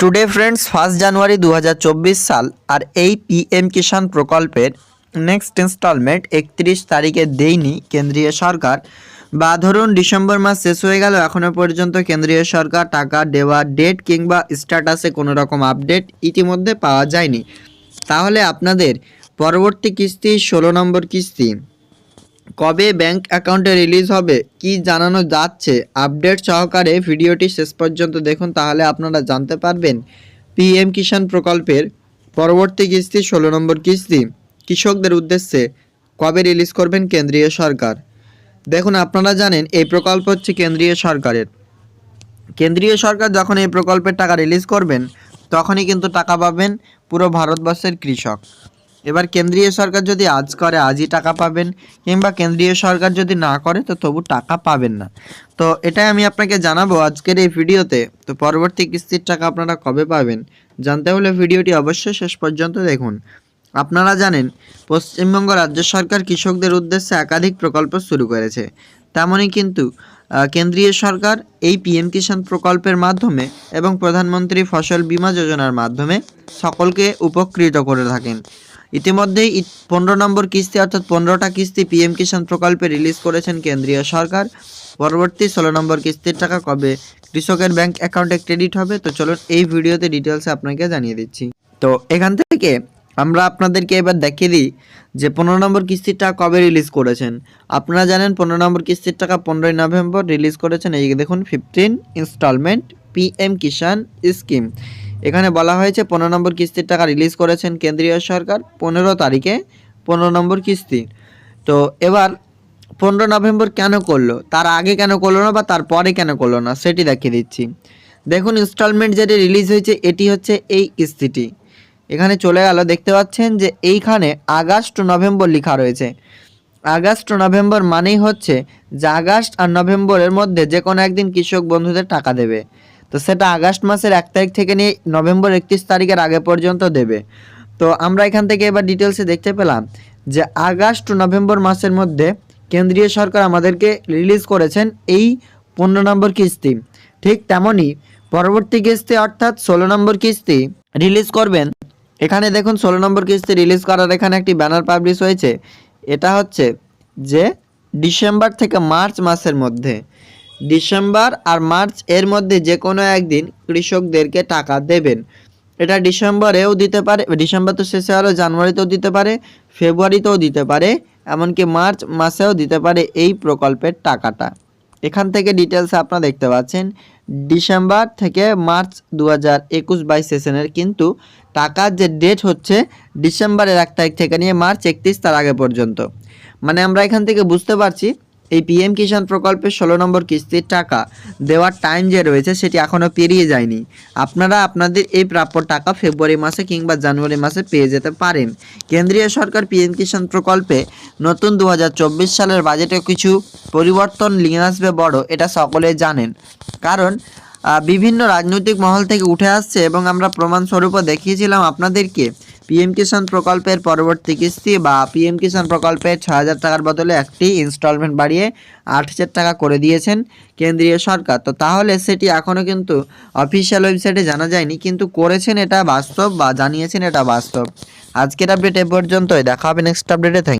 Today friends, first January দু হাজার চব্বিশ সাল আর এই পিএম কিষাণ প্রকল্পের নেক্সট ইনস্টলমেন্ট একত্রিশ তারিখে দেয়নি কেন্দ্রীয় সরকার। বা ধরুন ডিসেম্বর মাস শেষ হয়ে গেল এখনও পর্যন্ত কেন্দ্রীয় সরকার টাকা দেওয়ার ডেট কিংবা স্ট্যাটাসে কোনো রকম আপডেট ইতিমধ্যে পাওয়া যায়নি। তাহলে আপনাদের পরবর্তী কিস্তি ষোলো নম্বর কিস্তি। কবে ব্যাংক অ্যাকাউন্টে রিলিজ হবে কি জানানো যাচ্ছে? আপডেট সহকারে ভিডিওটি শেষ পর্যন্ত দেখুন, তাহলে আপনারা জানতে পারবেন পিএম কিষাণ প্রকল্পের পরবর্তী কিস্তি, ষোলো নম্বর কিস্তি। কৃষকদের উদ্দেশ্যে কবে রিলিজ করবেন কেন্দ্রীয় সরকার? দেখুন, আপনারা জানেন এই প্রকল্প হচ্ছে কেন্দ্রীয় সরকারের। কেন্দ্রীয় সরকার যখন এই প্রকল্পের টাকা রিলিজ করবেন, তখনই কিন্তু টাকা পাবেন পুরো ভারতবর্ষের কৃষক। এবার কেন্দ্রীয় সরকার যদি আজ করে, আজই টাকা পাবেন, কিংবা কেন্দ্রীয় সরকার যদি না করে, তো তবু টাকা পাবেন না। তো এটাই আমি আপনাকে জানাব আজকের এই ভিডিওতে। তো পরবর্তী কিস্তির টাকা আপনারা কবে পাবেন, জানতে হলে ভিডিওটি অবশ্যই শেষ পর্যন্ত দেখুন। আপনারা জানেন, পশ্চিমবঙ্গ রাজ্য সরকার কৃষকদের উদ্দেশ্যে একাধিক প্রকল্প শুরু করেছে। তেমনই কিন্তু কেন্দ্রীয় সরকার এই পিএম কিষাণ প্রকল্পের মাধ্যমে এবং প্রধানমন্ত্রী ফসল বীমা যোজনার মাধ্যমে সকলকে উপকৃত করে থাকেন। ইতিমধ্যেই পনেরো নম্বর কিস্তি অর্থাৎ পনেরোটা কিস্তি পিএম কিষাণ প্রকল্পে রিলিজ করেছেন কেন্দ্রীয় সরকার। পরবর্তী ষোলো নম্বর কিস্তির টাকা কবে কৃষকের ব্যাংক অ্যাকাউন্টে ক্রেডিট হবে? তো চলুন এই ভিডিওতে ডিটেলসে আপনাকে জানিয়ে দিচ্ছি। তো এখান থেকে আমরা আপনাদেরকে এবার দেখিয়ে দিই যে পনেরো নম্বর কিস্তির টাকা কবে রিলিজ করেছেন। আপনারা জানেন পনেরো নম্বর কিস্তির টাকা পনেরোই নভেম্বর রিলিজ করেছেন এই দেখুন fifteen instalment PM Kisan scheme এখানে বলা হয়েছে পনেরো নম্বর কিস্তির টাকা রিলিজ করেছেন কেন্দ্রীয় সরকার পনেরো তারিখে পনেরো নম্বর কিস্তি। তো এবার পনেরো নভেম্বর কেন করল? তার আগে কেন করল না বা তারপরে কেন করল না সেটি দেখিয়ে দিচ্ছি। দেখুন ইনস্টলমেন্ট যেটি রিলিজ হয়েছে, এটি হচ্ছে এই কিস্তিটি। এখানে চলে গেল, দেখতে পাচ্ছেন যে এইখানে আগস্ট নভেম্বর লেখা রয়েছে। আগস্ট নভেম্বর মানেই হচ্ছে যে আগস্ট আর নভেম্বরের মধ্যে যে কোনো একদিন কৃষক বন্ধুদের টাকা দেবে। তো সেটা আগস্ট মাসের এক তারিখ থেকে নিয়ে নভেম্বর একত্রিশ তারিখের আগে পর্যন্ত দেবে। তো আমরা এখান থেকে এবার ডিটেলসে দেখতে পেলাম যে আগস্ট নভেম্বর মাসের মধ্যে কেন্দ্রীয় সরকার আমাদেরকে রিলিজ করেছেন এই পনেরো নম্বর কিস্তি। ঠিক তেমনই পরবর্তী কিস্তি অর্থাৎ ষোলো নম্বর কিস্তি রিলিজ করবেন। এখানে দেখুন ষোলো নম্বর কিস্তি রিলিজ করার এখানে একটি ব্যানার পাবলিশ হয়েছে। এটা হচ্ছে যে ডিসেম্বর থেকে মার্চ মাসের মধ্যে ডিসেম্বর আর মার্চ এর মধ্যে যে কোনো একদিন কৃষকদেরকে টাকা দেবেন। এটা ডিসেম্বরেও দিতে পারে, ডিসেম্বর তো শেষে হলো জানুয়ারিতেও দিতে পারে, ফেব্রুয়ারিতেও দিতে পারে, এমনকি মার্চ মাসেও দিতে পারে এই প্রকল্পের টাকাটা। এখান থেকে ডিটেলস আপনারা দেখতে পাচ্ছেন। ডিসেম্বর থেকে মার্চ দু হাজার একুশ বাইশ সেশনের কিন্তু টাকার যে ডেট হচ্ছে ডিসেম্বরের এক তারিখ থেকে নিয়ে মার্চ একত্রিশ তার আগে পর্যন্ত। মানে আমরা এখান থেকে বুঝতে পারছি এই পিএম কিষাণ প্রকল্পের ষোলো নম্বর কিস্তির টাকা দেওয়ার টাইম যে রয়েছে, সেটি এখনও পেরিয়ে যায়নি। আপনারা আপনাদের এই প্রাপ্য টাকা ফেব্রুয়ারি মাসে কিংবা জানুয়ারি মাসে পেয়ে যেতে পারেন। কেন্দ্রীয় সরকার পিএম কিষাণ প্রকল্পে নতুন দু হাজার চব্বিশ সালের বাজেটে কিছু পরিবর্তন নিয়ে আসবে বড়, এটা সকলে জানেন। কারণ বিভিন্ন রাজনৈতিক মহল থেকে উঠে আসছে এবং আমরা প্রমাণস্বরূপও দেখিয়েছিলাম আপনাদেরকে। পিএম কিষাণ প্রকল্পের পরবর্তী কিস্তি বা পিএম কিষাণ প্রকল্পের ছ হাজার টাকার বদলে একটি ইনস্টলমেন্ট বাড়িয়ে আট হাজার টাকা করে দিয়েছেন কেন্দ্রীয় সরকার। তো তাহলে সেটি এখনও কিন্তু অফিসিয়াল ওয়েবসাইটে জানা যায়নি, কিন্তু করেছেন এটা বাস্তব বা জানিয়েছেন এটা বাস্তব। আজকের আপডেট এ পর্যন্তই, দেখা হবে নেক্সট আপডেটে থ্যাংক